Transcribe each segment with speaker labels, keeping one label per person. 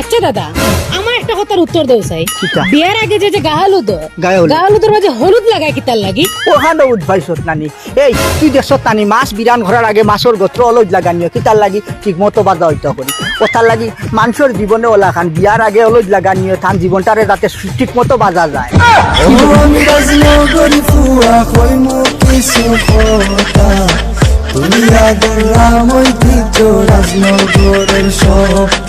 Speaker 1: আচ্ছা দাদা আমার একটা কথার উত্তর দেও চাই
Speaker 2: কিতা?
Speaker 1: বিয়ার আগে যে যে গাহালুদ
Speaker 2: হলুদ।
Speaker 1: গাহালুদের মাঝে হলুদ লাগায় কিতার লাগি?
Speaker 2: ও ওখানে উঠবাইছত নানি। এই তুই দেখছত নানি মাছ বিরান ঘরার আগে মাছর গোত্র অলজ লাগানিও কিতার লাগি? ঠিক মতো বাজা হইতে করি কথার লাগি মানুষের জীবনে ওলা খান বিয়ার আগে অলজ লাগানিও থান জীবনটারে যাতে ঠিক মতো বাজা যায়।
Speaker 3: তুমি আগর রাম ঐতিহ্য রাজনগরের সপ্তাহ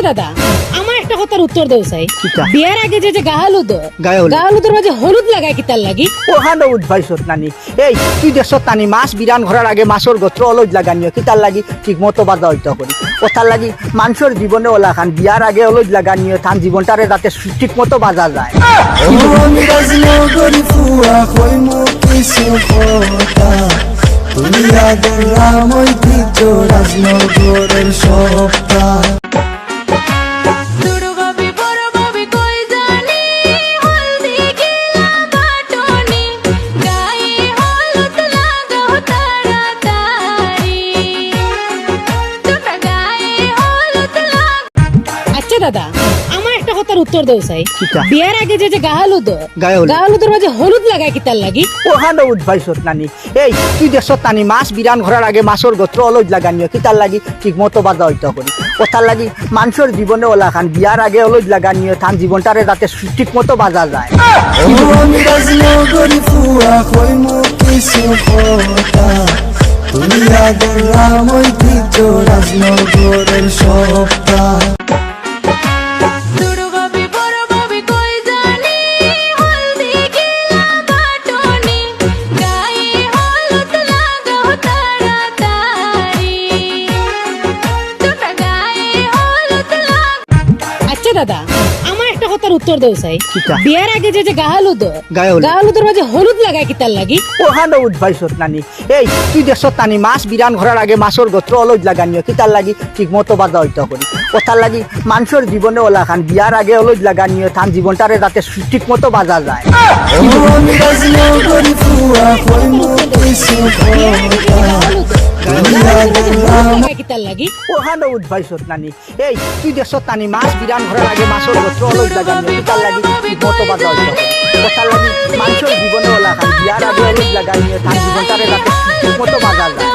Speaker 1: আচ্ছা দাদা আমার একটা কথার উত্তর দেও চাই বিয়ার আগে যে যে গাহালুদ
Speaker 2: গায়ে হলুদ।
Speaker 1: গাহালুদের মাঝে হলুদ লাগায় কিতার লাগি?
Speaker 2: ওখানে উঠবাইছত নানি। এই তুই মাছ বিরান ঘরার আগে মাছর গোত্র অলজ লাগানিও কিতার লাগি ঠিক মতো হইতে করি। কথার লাগি মানুষের জীবনে ওলা খান বিয়ার আগে অলজ লাগানিও থান জীবনটারে যাতে ঠিক মতো বাজা যায়।
Speaker 3: তুমি আগর রাম ঐতিহ্য রাজনগরের সপ্তাহ।
Speaker 1: দাদা আমার একটা কথার উত্তর দেও চাই
Speaker 2: কিতা?
Speaker 1: বিয়ার আগে যে যে। গাহালুদের মাঝে হলুদ লাগায় কিতার লাগি?
Speaker 2: ওখানে উঠবাইছত নানি। এই তুই নানি মাছ বিরান ঘরার আগে মাছর গোত্র অলজ লাগানিও কিতার লাগি ঠিক মতো বাজা হইতে করি কথার লাগি মানুষের জীবনে ওলা খান বিয়ার আগে অলজ লাগানিও থান জীবনটারে যাতে ঠিক মতো বাজা যায়।
Speaker 3: তুমি আগর রাম ঐতিহ্য রাজনগরের সপ্তাহ।
Speaker 1: দাদা আমার একটা কথার উত্তর দেও
Speaker 2: কিতা?
Speaker 1: বিয়ার আগে যে যে গাহালুদ। গাহালুদের মাঝে হলুদ লাগায় কিতার লাগি?
Speaker 2: ওখানে উঠবাইছত নানি। এই তুই মাছ বিরান ঘরার আগে মাছর গোত্র অলজ লাগানিও কিতার লাগি? ঠিক মতো বাজা হইতে করি। কথার লাগি মানুষের জীবনে ওলা খান বিয়ার আগে অলজ লাগানিও থান জীবনটারে যাতে ঠিক মতো বাজা যায়।
Speaker 1: লাগি
Speaker 2: ওখানে উঠবাইছত নানি এই তুই দেখছত নানি মাছ বিরান ঘরার আগে মাছর গোত্র অলজ লাগানিও কিতার লাগি মতো বাজা করি কথার লাগি মানুষের জীবনে ওলা খান বিয়ার আগে মতো বাজা যায়